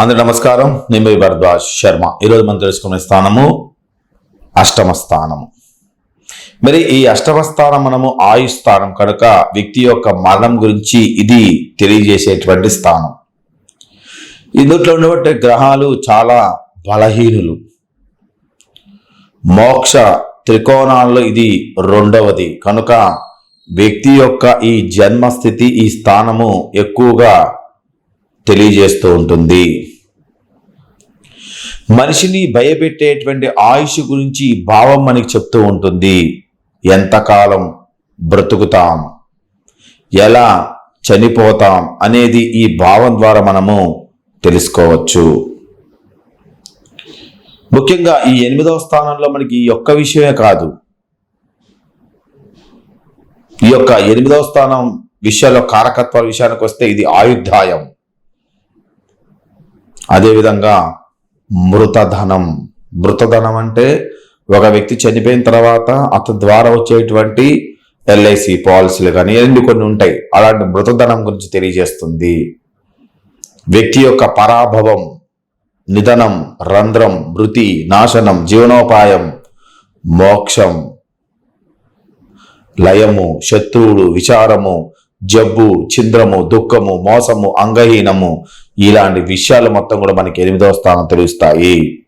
అందరి నమస్కారం. నేను భరద్వాజ్ శర్మ. ఈరోజు మనం తెలుసుకునే స్థానము అష్టమ స్థానము. మరి ఈ అష్టమ స్థానం మనము ఆయు స్థానం కనుక వ్యక్తి యొక్క మరణం గురించి ఇది తెలియజేసేటువంటి స్థానం. ఇందులో ఉన్నటువంటి గ్రహాలు చాలా బలహీనులు. మోక్ష త్రికోణాల్లో ఇది రెండవది. కనుక వ్యక్తి యొక్క ఈ జన్మస్థితి ఈ స్థానము ఎక్కువగా తెలియజేస్తూ ఉంటుంది. మనిషిని భయపెట్టేటువంటి ఆయుష్ గురించి భావం మనకి చెప్తూ ఉంటుంది. ఎంతకాలం బ్రతుకుతాం? ఎలా చనిపోతాం? అనేది ఈ భావం ద్వారా మనము తెలుసుకోవచ్చు. ముఖ్యంగా ఈ ఎనిమిదవ స్థానంలో మనకి ఈ ఒక్క విషయమే కాదు. ఈ యొక్క ఎనిమిదవ స్థానం విషయాల్లో కారకత్వాల విషయానికి వస్తే ఇది ఆయుద్ధాయం. అదేవిధంగా మృతధనం. మృతధనం అంటే ఒక వ్యక్తి చనిపోయిన తర్వాత అతని ద్వారా వచ్చేటువంటి ఎల్ఐసి పాలసీలు కానీ ఎన్ని కొన్ని ఉంటాయి. అలాంటి మృతధనం గురించి తెలియజేస్తుంది. వ్యక్తి యొక్క పరాభవం నిధనం రంధ్రం మృతి నాశనం జీవనోపాయం మోక్షం లయము శత్రువులు విచారము జబ్బు చింద్రము దుఃఖము మోసము అంగహీనము ఇలాంటి విషయాలు మొత్తం కూడా మనకి ఎనిమిదవ స్థానం తెలుస్తాయి.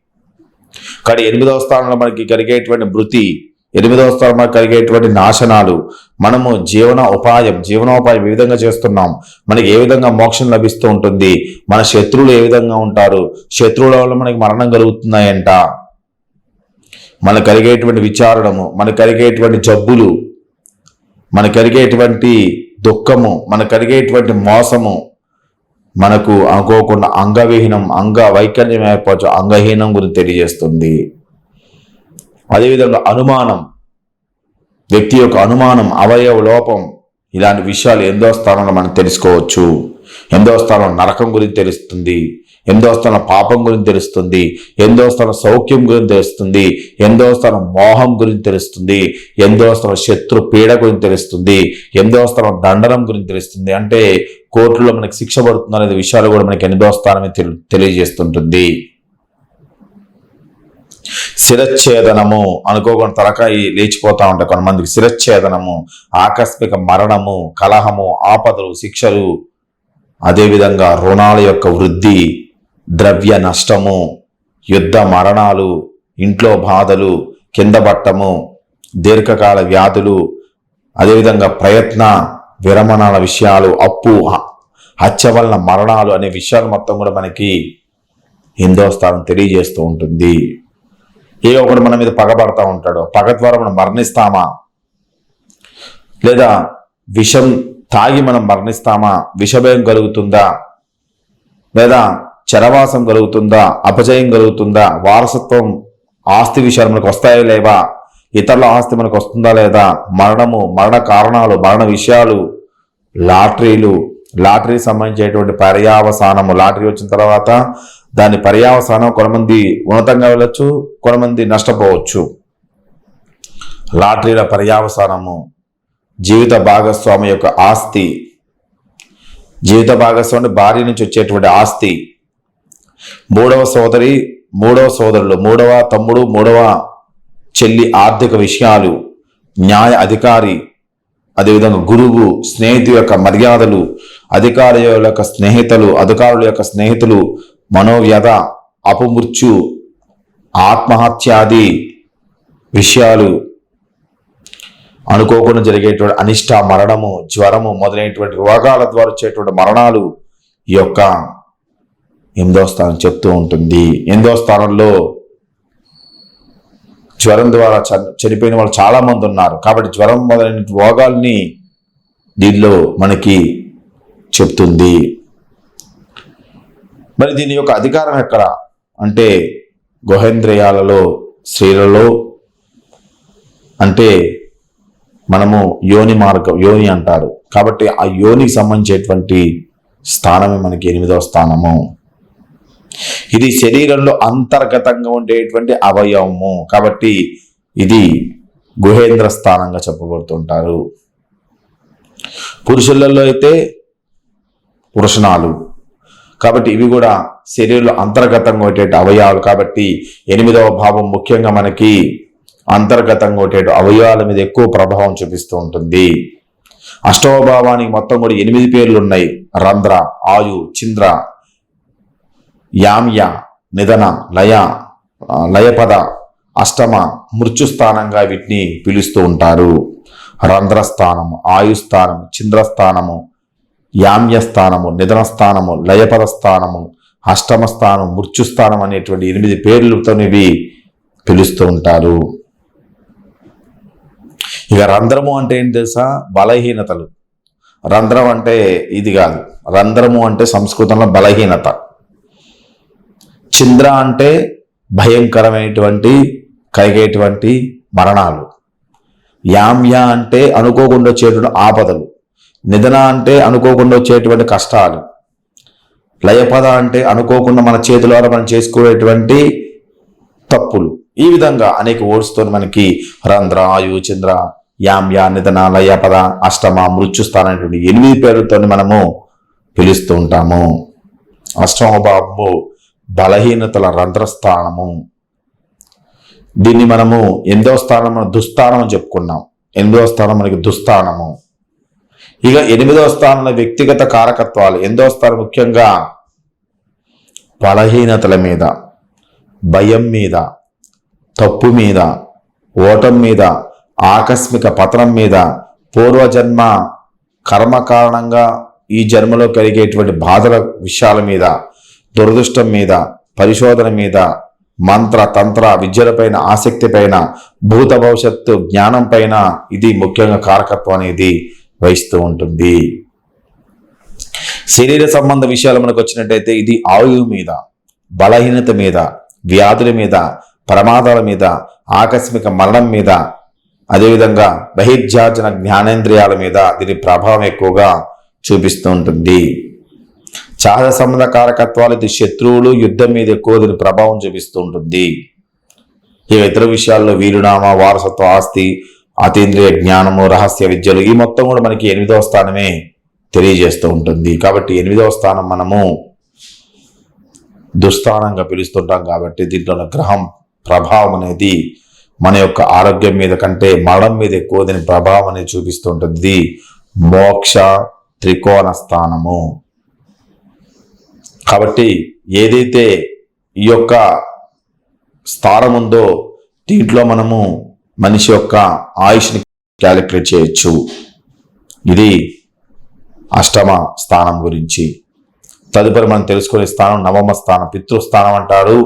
కానీ ఎనిమిదవ స్థానంలో మనకి కలిగేటువంటి మృతి ఎనిమిదవ స్థానంలో కలిగేటువంటి నాశనాలు మనము జీవన ఉపాయం జీవనోపాయం ఏ విధంగా చేస్తున్నాం మనకి ఏ విధంగా మోక్షం లభిస్తూ ఉంటుంది మన శత్రువులు ఏ విధంగా ఉంటారు శత్రువుల వల్ల మనకి మరణం కలుగుతున్నాయంట. మనకు కలిగేటువంటి విచారణము మనకు కలిగేటువంటి జబ్బులు మనకు కలిగేటువంటి దుఃఖము మనకు కలిగేటువంటి మోసము మనకు అనుకోకుండా అంగవిహీనం అంగ వైకల్యం ఏర్పరచు అంగహీనం గురించి తెలియజేస్తుంది. అదేవిధంగా అనుమానం వ్యక్తి యొక్క అనుమానం అవయవ లోపం ఇలాంటి విషయాలు ఎందో స్థానంలో మనం తెలుసుకోవచ్చు. ఎందో స్థానం నరకం గురించి తెలుస్తుంది. ఎందో స్థానం పాపం గురించి తెలుస్తుంది ఎందో స్థానం సౌఖ్యం గురించి తెలుస్తుంది ఎందో స్థానం మోహం గురించి తెలుస్తుంది ఎందో స్థానం శత్రు పీడ గురించి తెలుస్తుంది ఎందో స్థానం దండనం గురించి తెలుస్తుంది. అంటే కోర్టులో మనకి శిక్ష పడుతుంది అనే విషయాలు కూడా మనకి ఎనిమిదో స్థానమే తెలి- తెలియజేస్తుంటుంది. శిరచ్ఛేదనము అనుకోకుండా తలకాయి లేచిపోతా ఉంటాయి కొంతమందికి. శిరచ్ఛేదనము ఆకస్మిక మరణము కలహము ఆపదలు శిక్షలు అదేవిధంగా రుణాల యొక్క వృద్ధి ద్రవ్య నష్టము యుద్ధ మరణాలు ఇంట్లో బాధలు కింద పట్టము దీర్ఘకాల వ్యాధులు అదేవిధంగా ప్రయత్న విరమణాల విషయాలు అప్పు హత్య వలన మరణాలు అనే విషయాలు మొత్తం కూడా మనకి హిందోస్థానం తెలియజేస్తూ ఉంటుంది. ఏ ఒకడు మన మీద పగబడతా ఉంటాడు పగ ద్వారా మనం మరణిస్తామా? లేదా విషం తాగి మనం మరణిస్తామా? విషభయం కలుగుతుందా? లేదా చరవాసం కలుగుతుందా? అపజయం కలుగుతుందా? వారసత్వం ఆస్తి విషయాలు మనకు వస్తాయా లేవా? ఇతరుల ఆస్తి మనకు వస్తుందా లేదా? మరణము మరణ కారణాలు మరణ విషయాలు లాటరీలు లాటరీ సంబంధించేటువంటి పర్యావసానము. లాటరీ వచ్చిన తర్వాత దాని పర్యావసానం కొంతమంది ఉన్నతంగా వెళ్ళొచ్చు కొంతమంది నష్టపోవచ్చు. లాటరీల పర్యావసానము జీవిత భాగస్వామి యొక్క ఆస్తి. జీవిత భాగస్వామి భార్య నుంచి వచ్చేటువంటి ఆస్తి. మూడవ సోదరి మూడవ సోదరులు మూడవ తమ్ముడు మూడవ చెల్లి ఆర్థిక విషయాలు న్యాయ అధికారి అదేవిధంగా గురువు స్నేహితు యొక్క మర్యాదలు అధికారుల యొక్క స్నేహితులు అధికారుల యొక్క స్నేహితులు మనోవ్యధ అపమృత్యు ఆత్మహత్యాది విషయాలు అనుకోకుండా జరిగేటువంటి అనిష్ట మరణము జ్వరము మొదలైనటువంటి రోగాల ద్వారా వచ్చేటువంటి మరణాలు ఈ యొక్క ఎనిమిదో స్థానం చెప్తూ ఉంటుంది. ఎనిమిదో స్థానంలో జ్వరం ద్వారా చనిపోయిన వాళ్ళు చాలా మంది ఉన్నారు. కాబట్టి జ్వరం మొదలైన రోగాల్ని దీనిలో మనకి చెప్తుంది. మరి దీని యొక్క అధికారం ఎక్కడ? అంటే గుహేంద్రియాలలో స్త్రీలలో అంటే మనము యోని మార్గం యోని అంటారు. కాబట్టి ఆ యోనికి సంబంధించేటువంటి స్థానమే మనకి ఎనిమిదవ స్థానము. ఇది శరీరంలో అంతర్గతంగా ఉండేటువంటి అవయవము. కాబట్టి ఇది గుహేంద్ర స్థానంగా చెప్పబడుతుంటారు. పురుషులలో అయితే పురుషణాలు కాబట్టి ఇవి కూడా శరీరంలో అంతర్గతంగా ఉండే అవయవాలు. కాబట్టి ఎనిమిదవ భావం ముఖ్యంగా మనకి అంతర్గతంగా ఉండేటు అవయవాల మీద ఎక్కువ ప్రభావం చూపిస్తూ ఉంటుంది. అష్టవ భావానికి మొత్తం కూడా ఎనిమిది పేర్లు ఉన్నాయి. రంధ్ర ఆయు చింద్ర యామ్య నిధన లయ లయపద అష్టమ మృత్యుస్థానంగా వీటిని పిలుస్తూ ఉంటారు. రంధ్రస్థానము ఆయుస్థానము చింద్రస్థానము యామ్యస్థానము నిధనస్థానము లయపద స్థానము అష్టమ స్థానం మృత్యుస్థానం అనేటువంటి ఎనిమిది పేర్లతో ఇవి పిలుస్తూ ఉంటారు. ఇక రంధ్రము అంటే ఏంటి తెలుసా? బలహీనతలు. రంధ్రం అంటే ఇది కాదు. రంధ్రము అంటే సంస్కృతంలో బలహీనత. చింద్ర అంటే భయంకరమైనటువంటి కలిగేటువంటి మరణాలు. యామ్య అంటే అనుకోకుండా వచ్చేటువంటి ఆపదలు. నిధన అంటే అనుకోకుండా వచ్చేటువంటి కష్టాలు. లయపద అంటే అనుకోకుండా మన చేతుల ద్వారా మనం చేసుకునేటువంటి తప్పులు. ఈ విధంగా అనేక ఓడ్స్తో మనకి రంధ్ర ఆయు చంద్ర యామ్య నిధన లయపద అష్టమ మృత్యుస్థానం అనేటువంటి ఎనిమిది పేర్లతో మనము పిలుస్తూ ఉంటాము. అష్టమ బాబు బలహీనతల రంధ్రస్థానము. దీన్ని మనము ఎనిమిదవ స్థానం దుస్థానం అని చెప్పుకున్నాం. ఎనిమిదవ స్థానం మనకి దుస్థానము. ఇక ఎనిమిదవ స్థానంలో వ్యక్తిగత కారకత్వాలు. ఎనిమిదవ స్థానం ముఖ్యంగా బలహీనతల మీద భయం మీద తప్పు మీద ఓటం మీద ఆకస్మిక పతనం మీద పూర్వజన్మ కర్మ కారణంగా ఈ జన్మలో కలిగేటువంటి బాధల విషయాల మీద దురదృష్టం మీద పరిశోధన మీద మంత్ర తంత్ర విద్యలపైన ఆసక్తి పైన భూత భవిష్యత్తు జ్ఞానం పైన ఇది ముఖ్యంగా కారకత్వం అనేది వహిస్తూ ఉంటుంది. శరీర సంబంధ విషయాలు మనకు వచ్చినట్టయితే ఇది ఆయువు మీద బలహీనత మీద వ్యాధుల మీద ప్రమాదాల మీద ఆకస్మిక మరణం మీద అదేవిధంగా బహిర్జార్జన జ్ఞానేంద్రియాల మీద దీని ప్రభావం ఎక్కువగా చూపిస్తూ ఉంటుంది. సహజ సంబంధ కారకత్వాలు ఇది శత్రువులు యుద్ధం మీద ఎక్కువ దీని ప్రభావం చూపిస్తూ ఉంటుంది. ఇక ఇతర విషయాల్లో వీరునామా వారసత్వ ఆస్తి అతీంద్రియ జ్ఞానము రహస్య విద్యలు ఈ మొత్తం కూడా మనకి ఎనిమిదవ స్థానమే తెలియజేస్తూ ఉంటుంది. కాబట్టి ఎనిమిదవ స్థానం మనము దుస్థానంగా పిలుస్తుంటాం కాబట్టి దీంట్లో గ్రహం ప్రభావం అనేది మన యొక్క ఆరోగ్యం మీద కంటే మరణం మీద ఎక్కువ దీని ప్రభావం అనేది చూపిస్తుంటుంది మోక్ష త్రికోణ స్థానము. కాబట్టి ఏదైతే ఈ యొక్క స్థానం ఉందో దీంట్లో మనము మనిషి యొక్క ఆయుష్ని క్యాలిక్యులేట్ చేయొచ్చు. ఇది అష్టమ స్థానం గురించి. తదుపరి మనం తెలుసుకునే స్థానం నవమ స్థానం పితృస్థానం అంటారు.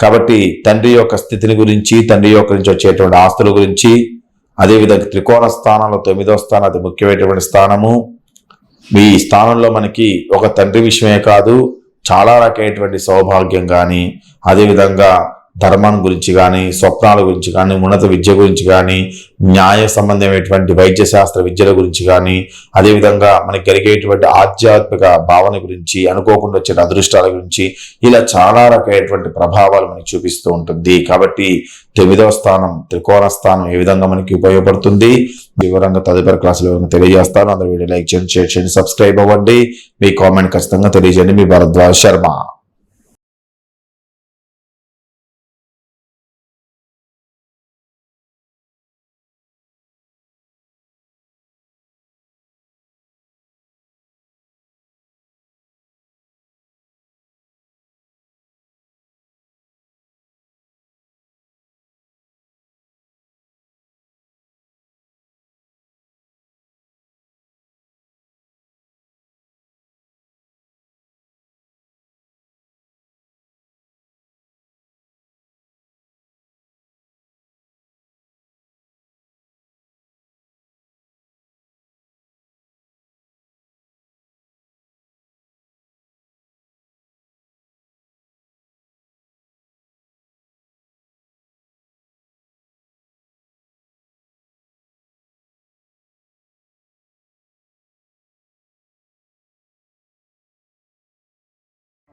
కాబట్టి తండ్రి యొక్క స్థితిని గురించి తండ్రి యొక్క నుంచి వచ్చేటువంటి ఆస్తుల గురించి అదేవిధంగా త్రికోణ స్థానంలో తొమ్మిదో స్థానం అది ముఖ్యమైనటువంటి స్థానము. ఈ స్థానంలో మనకి ఒక తండ్రి విషయమే కాదు చాలా రకమైనటువంటి సౌభాగ్యం కానీ అదేవిధంగా ధర్మం గురించి కానీ స్వప్నాల గురించి కానీ ఉన్నత విద్య గురించి కానీ న్యాయ సంబంధమైనటువంటి వైద్య శాస్త్ర విద్యల గురించి కానీ అదేవిధంగా మనకి కలిగేటువంటి ఆధ్యాత్మిక భావన గురించి అనుకోకుండా వచ్చిన అదృష్టాల గురించి ఇలా చాలా రకమైనటువంటి ప్రభావాలు మనకి చూపిస్తూ ఉంటుంది. కాబట్టి తొమ్మిదవ స్థానం త్రికోణ స్థానం ఏ విధంగా మనకి ఉపయోగపడుతుంది? వివరంగా తదుపరి క్లాసులో తెలియజేస్తాను. అందరూ వీడియో లైక్ చేయండి షేర్ చేయండి సబ్స్క్రైబ్ అవ్వండి. మీ కామెంట్ ఖచ్చితంగా తెలియజేయండి. మీ భరద్వాజ్ శర్మ.